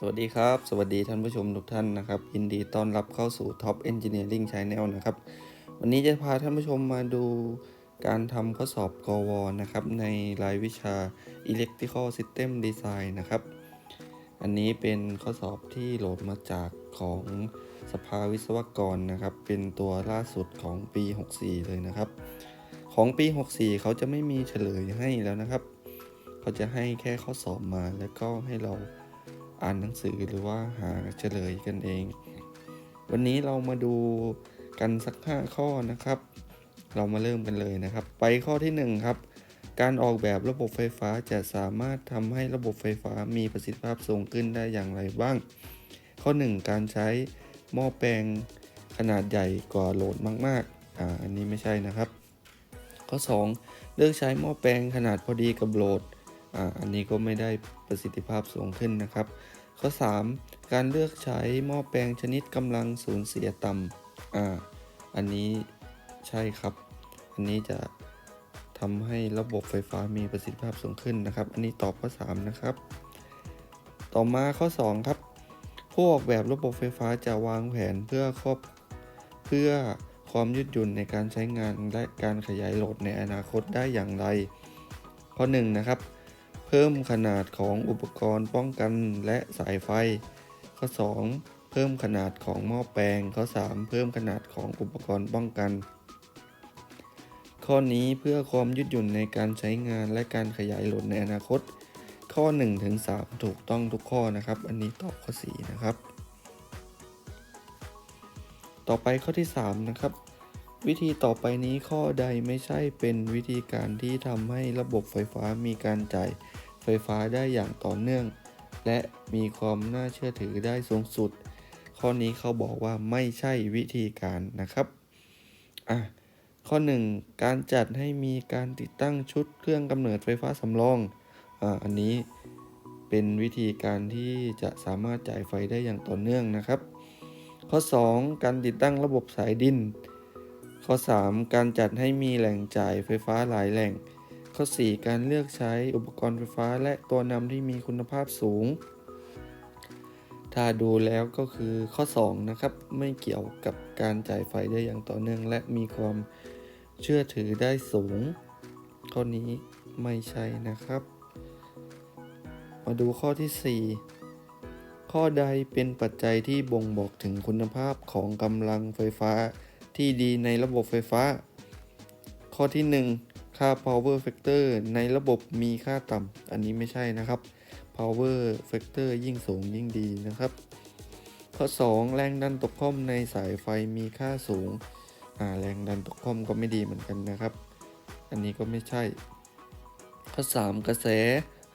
สวัสดีครับ สวัสดีท่านผู้ชมทุกท่านนะครับ ยินดีต้อนรับเข้าสู่ Top Engineering Channel นะครับ วันนี้จะพาท่านผู้ชมมาดูการทำข้อสอบกวนะครับ ในรายวิชา Electrical System Design นะครับ อันนี้เป็นข้อสอบที่โหลดมาจากของสภาวิศวกรนะครับ เป็นตัวล่าสุดของปี 64 เลยนะครับ ของปี 64 เขาจะไม่มีเฉลยให้แล้วนะครับ เขาจะให้แค่ข้อสอบมาแล้วก็ให้เรา อ่านหนังสือหรือว่าหาเฉลยกันเอง วันนี้เรามาดูกันสัก 5 ข้อนะครับ เรามาเริ่มกันเลยนะครับ ไปข้อที่ 1 ครับ การออกแบบระบบไฟฟ้าจะสามารถทำให้ระบบไฟฟ้ามีประสิทธิภาพสูงขึ้นได้อย่างไรบ้าง ข้อ 1 การใช้หม้อแปลงขนาดใหญ่กว่าโหลดมากๆอ่าอันนี้ไม่ใช่นะครับ ข้อ 2 เลือกใช้หม้อแปลงขนาดพอดีกับโหลด อ่าอันนี้ก็ไม่ได้ประสิทธิภาพสูงขึ้นนะครับ ข้อ 3 การเลือกใช้หม้อแปลงชนิดกำลังสูญเสียต่ำอ่าอันนี้ใช่ครับ อันนี้จะทำให้ระบบไฟฟ้ามีประสิทธิภาพสูงขึ้นนะครับ อันนี้ตอบข้อ 3 นะครับ ต่อมาข้อ 2 ครับ ผู้ออกแบบระบบไฟฟ้าจะวางแผนเพื่อครอบเพื่อความยืดหยุ่นในการใช้งานและการขยายโหลดในอนาคตได้อย่างไร ข้อ 1 นะครับ เพิ่มขนาดของอุปกรณ์ป้องกันและสายไฟ ข้อ 2 เพิ่มขนาดของหม้อแปลง ข้อ 3 เพิ่มขนาดของอุปกรณ์ป้องกัน ข้อนี้เพื่อความยืดหยุ่นในการใช้งานและการขยายหลดในอนาคต ข้อ1ถึง3ถูกต้องทุกข้อนะครับ อันนี้ตอบข้อ 4 นะครับ ต่อไปข้อที่ 3 นะครับ วิธีต่อไปนี้ข้อใดไม่ใช่เป็นวิธีการที่ทำให้ระบบไฟฟ้ามีการจ่ายไฟฟ้าได้อย่างต่อเนื่อง และมีความน่าเชื่อถือได้สูงสุด ข้อนี้เขาบอกว่าไม่ใช่วิธีการนะครับอะข้อ 1 การจัดให้มีการติดตั้งชุดเครื่องกำเนิดไฟฟ้าสำรองอ่าอันนี้เป็นวิธีการที่จะสามารถจ่ายไฟได้อย่างต่อเนื่องนะครับ ข้อ 2 การติดตั้งระบบสายดิน ข้อ 3 การจัดให้มีแหล่งจ่ายไฟฟ้าหลายแหล่ง ข้อ 4 การเลือกใช้อุปกรณ์ไฟฟ้าและตัวนำที่มีคุณภาพสูง ถ้าดูแล้วก็คือข้อ 2 นะครับ ไม่เกี่ยวกับการจ่ายไฟได้อย่างต่อเนื่อง และมีความเชื่อถือได้สูง ข้อนี้ไม่ใช่นะครับ มาดูข้อที่ 4ข้อใดเป็นปัจจัยที่บ่งบอกถึงคุณภาพของกำลังไฟฟ้า ที่ดีในระบบไฟฟ้า ข้อที่ 1 ค่า power factor ในระบบมีค่าต่ำ อันนี้ไม่ใช่นะครับ power factor ยิ่งสูงยิ่งดีนะครับ ข้อ 2 แรงดันตกข้อมในสายไฟมีค่าสูง แรงดันตกข้อมก็ไม่ดีเหมือนกันนะครับ อันนี้ก็ไม่ใช่ ข้อ 3 กระแส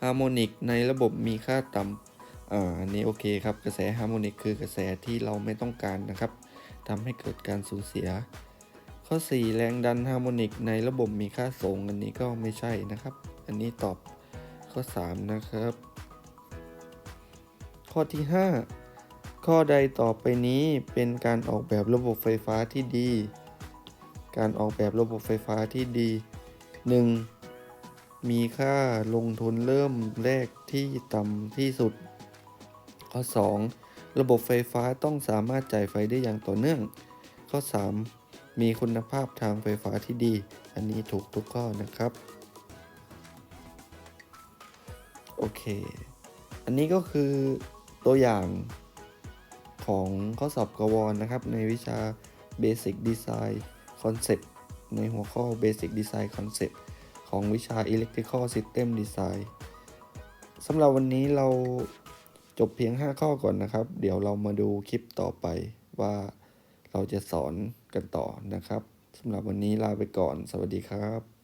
ฮาร์โมนิกในระบบมีค่าต่ำอ่าอันนี้โอเคครับ กระแสฮาร์โมนิกคือกระแสที่เราไม่ต้องการนะครับ ทำให้เกิดการสูญเสีย ข้อ 4 แรงดันฮาร์โมนิกในระบบมีค่าสูงอันนี้ก็ไม่ใช่นะครับ อันนี้ตอบข้อ 3 นะครับ ข้อที่ 5 ข้อใดต่อไปนี้เป็นการออกแบบระบบไฟฟ้าที่ดี การออกแบบระบบไฟฟ้าที่ดี 1. มีค่าลงทุนเริ่มแรกที่ต่ำที่สุด ข้อ 2. ระบบไฟฟ้าต้องสามารถจ่ายไฟได้อย่างต่อเนื่อง ข้อ 3. มีคุณภาพทางไฟฟ้าที่ดี อันนี้ถูกทุกข้อนะครับ โอเค อันนี้ก็คือตัวอย่างของข้อสอบกวอนนะครับ ในวิชา Basic Design Concept ในหัวข้อ Basic Design Concept ของวิชา Electrical System Design สำหรับวันนี้เรา จบเพียง 5 ข้อก่อนนะครับ เดี๋ยวเรามาดูคลิปต่อไปว่าเราจะสอนกันต่อนะครับสำหรับวันนี้ลาไปก่อน สวัสดีครับ